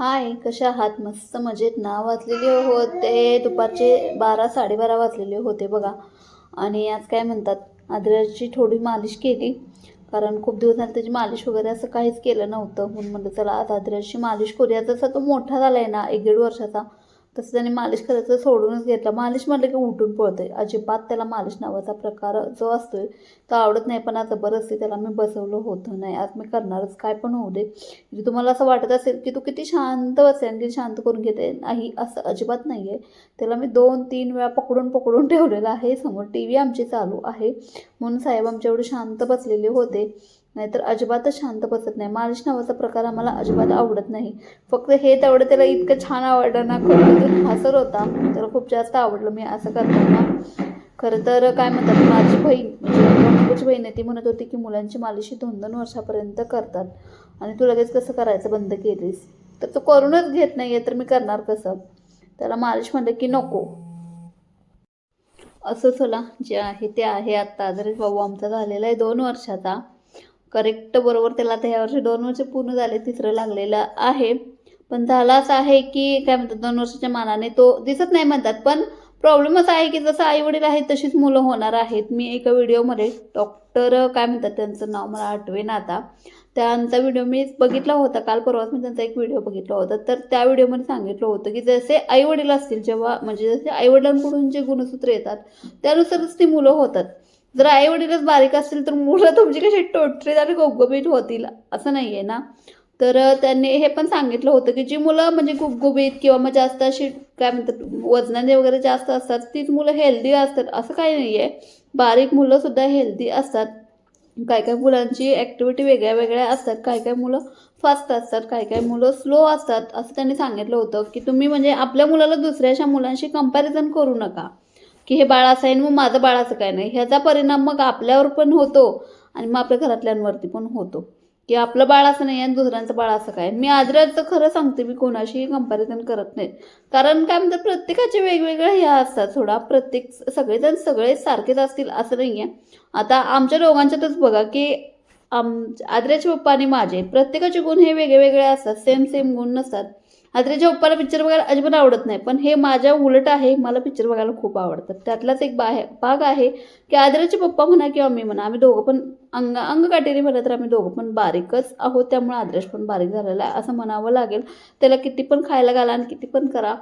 हाय कशा आहात? मस्त मजेत ना? वाचलेले होते दुपारचे बारा साडेबारा वाजलेले होते बघा. आणि आज काय म्हणतात आद्र्याची थोडी मालिश केली. कारण खूप दिवस झाले त्याची मालिश वगैरे असं काहीच केलं नव्हतं. म्हणून म्हणलं चला आज आदराची मालिश करूया. जसा तो मोठा झाला आहे ना एक दीड वर्षाचा तसं त्याने मालिश करायचं सोडूनच घेतलं. मालिश म्हटलं की उठून पळतोय. अजिबात त्याला मालिश नावाचा प्रकार जो असतोय तो आवडत नाही. पण आता जबरदस्ती त्याला मी बसवलं होतं. नाही आज मी करणारच. काय पण होऊ दे. म्हणजे तुम्हाला असं वाटत असेल की तू किती शांत बसेल आणखी शांत करून घेते. नाही असं अजिबात नाही आहे त्याला मी दोन तीन वेळा पकडून पकडून ठेवलेलं आहे. समोर टी व्ही आमची चालू आहे. म्हणून साहेब आमच्या एवढे शांत बसलेले होते. नाहीतर अजिबातच शांत बसत नाही. मालिश नावाचा प्रकार आम्हाला अजिबात आवडत नाही. फक्त हे तेवढं त्याला इतकं छान आवडलं ना खरं हसर होता त्याला खूप जास्त आवडलं. मी असं करताना खरं तर काय म्हणतात माझी बहीण म्हणजे बहीण आहे ती म्हणत होती की मुलांची मालिश ही दोन दोन वर्षापर्यंत करतात. आणि तू लगेच कसं करायचं बंद केलीस? तर तो करूनच घेत नाही आहे तर मी करणार कसं? त्याला मालिश म्हणलं की नको. असं चला जे आहे ते आहे आत्ता. जरी बाबू आमचा झालेला आहे दोन वर्षाचा. करेक्ट बरोबर त्याला आता ह्या वर्षी दोन वर्ष पूर्ण झाले तिसरं लागलेलं आहे. पण झालं असं आहे की काय म्हणतात दोन वर्षाच्या मानाने तो दिसत नाही म्हणतात पण प्रॉब्लेम असा आहे की जसं आई वडील आहेत तशीच मुलं होणार आहेत. मी एका व्हिडिओमध्ये डॉक्टर काय म्हणतात त्यांचं नाव मला आठवेन आता. त्यांचा व्हिडिओ मी बघितला होता काल परवाच मी त्यांचा एक व्हिडिओ बघितला होता. तर त्या व्हिडिओमध्ये सांगितलं होतं की जसे आई वडील असतील जेव्हा म्हणजे जसे आई वडिलांकडून जे गुणसूत्र येतात त्यानुसारच ती मुलं होतात. जर आई वडीलच बारीक असतील तर मुलं तुमची कशी टोटरीत आणि गुबगुबीत होतील? असं नाही आहे ना? तर त्यांनी हे पण सांगितलं होतं की जी मुलं म्हणजे गुबगुबीत किंवा मग जास्त अशी काय म्हणतात वजनाने वगैरे जास्त असतात तीच मुलं हेल्दी असतात असं काही नाही आहे बारीक मुलंसुद्धा हेल्दी असतात. काय काय मुलांची ॲक्टिव्हिटी वेगळ्या वेगळ्या असतात काय काय मुलं फास्ट असतात काय काय मुलं स्लो असतात असं त्यांनी सांगितलं होतं की तुम्ही म्हणजे आपल्या मुलाला दुसऱ्याच्या मुलांशी कंपॅरिझन करू नका. की हे बाळ असं आहे आणि मग माझं बाळाचं असं काय नाही. ह्याचा परिणाम मग आपल्यावर पण होतो आणि मग आपल्या घरातल्यांवरती पण होतो. की आपलं बाळ असं नाही आणि दुसऱ्यांचं बाळ असं काय. मी आदराचं खरं सांगते मी कोणाशीही कंपॅरिझन करत नाही. कारण काय म्हणतात प्रत्येकाचे वेगवेगळ्या ह्या असतात थोडा प्रत्येक सगळेजण सगळे सारखेच असतील असं नाही आहे आता आमच्या दोघांच्यातच बघा की आम आदऱ्याचे पप्पा आणि माझे प्रत्येकाचे गुण हे वेगळे वेगळे असतात. सेम सेम गुण नसतात. आदऱ्याच्या पप्पाला पिक्चर बघायला अजिबात आवडत नाही पण हे माझ्या उलट आहे मला पिक्चर बघायला खूप आवडतात त्यातलाच एक बाहे भाग आहे की आदराचे पप्पा म्हणा किंवा मी म्हणा आम्ही दोघं पण अंग अंगकाटेरी म्हणा तर आम्ही दोघं पण बारीकच आहोत त्यामुळे आदर्श पण बारीक झालेला आहे. असं म्हणावं लागेल त्याला किती पण खायला घाला आणि किती पण करा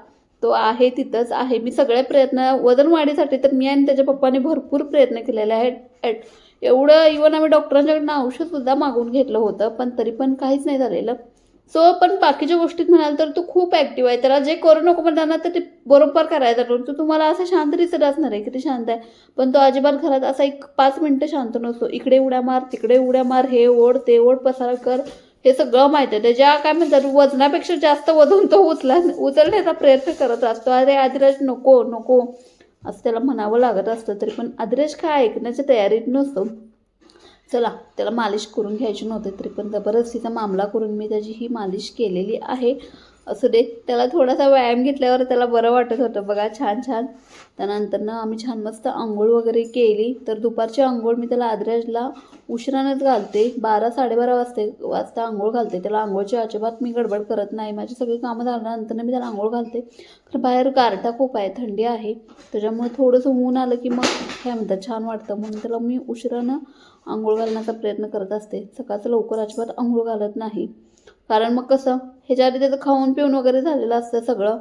तो आहे तिथंच आहे. मी सगळे प्रयत्न वजन वाढीसाठी तर मी आणि त्याच्या पप्पाने भरपूर प्रयत्न केलेले आहेत. ॲट एवढं इवन आम्ही डॉक्टरांच्याकडनं औषधसुद्धा मागून घेतलं होतं पण तरी पण काहीच नाही झालेलं. सो पण बाकीच्या गोष्टीत म्हणाल तर तो खूप ॲक्टिव्ह आहे. त्याला जे करू नको म्हणताना त्यांना तर ते बरोबर करायचं तो तुम्हाला असं शांत दिसत असणार आहे किती शांत आहे. पण तो अजिबात घरात असा एक पाच मिनटं शांत नसतो. इकडे उड्या मार तिकडे उड्या मार हे ओढ ते ओढ पसारा कर. हे सगळं माहीत आहे. त्याच्या काय म्हणतात वजनापेक्षा जास्त वजन तो उचला उचलण्याचा प्रयत्न करत असतो. अरे आदिराज नको नको. असं त्याला म्हणावं लागत असतं तरी पण आदिराज काय ऐकण्याच्या तयारीत नसतो. चला त्याला मालिश करून घ्यायची नव्हते तरी पण जबरदस्तीचा मामला करून मी त्याची ही मालिश केलेली आहे. असू दे. त्याला थोडासा व्यायाम घेतल्यावर त्याला बरं वाटत होतं. बघा छान छान. त्यानंतरनं आम्ही छान मस्त आंघोळ वगैरे केली. तर दुपारची आंघोळ मी त्याला आद्राजला उशिरानंच घालते. बारा साडेबारा वाजते वाजता आंघोळ घालते. त्याला आंघोळची अजिबात मी गडबड करत नाही. माझी सगळी कामं झाल्यानंतर मी त्याला आंघोळ घालते. तर बाहेर गारठा खूप आहे थंडी आहे. त्याच्यामुळे थोडंसं ऊन आलं की मग काय म्हणतात छान वाटतं. म्हणून त्याला मी उशिरानं आंघोळ घालण्याचा प्रयत्न करत असते. सकाळचं लवकर अजिबात आंघोळ घालत नाही. कारण मग कसं ह्याच्या आधी त्याचं खाऊन पिऊन वगैरे झालेलं असतं सगळं.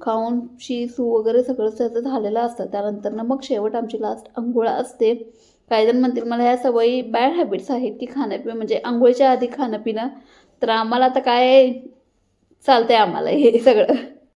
खाऊन शी सू वगैरे सगळं त्याचं झालेलं असतं. त्यानंतर मग शेवट आमची लास्ट आंघोळ असते. काही जण म्हणतील मला ह्या सवयी बॅड हॅबिट्स आहेत की खाणं म्हणजे आंघोळीच्या आधी खाणं पिणं तर आम्हाला आता काय चालतंय आम्हाला हे सगळं.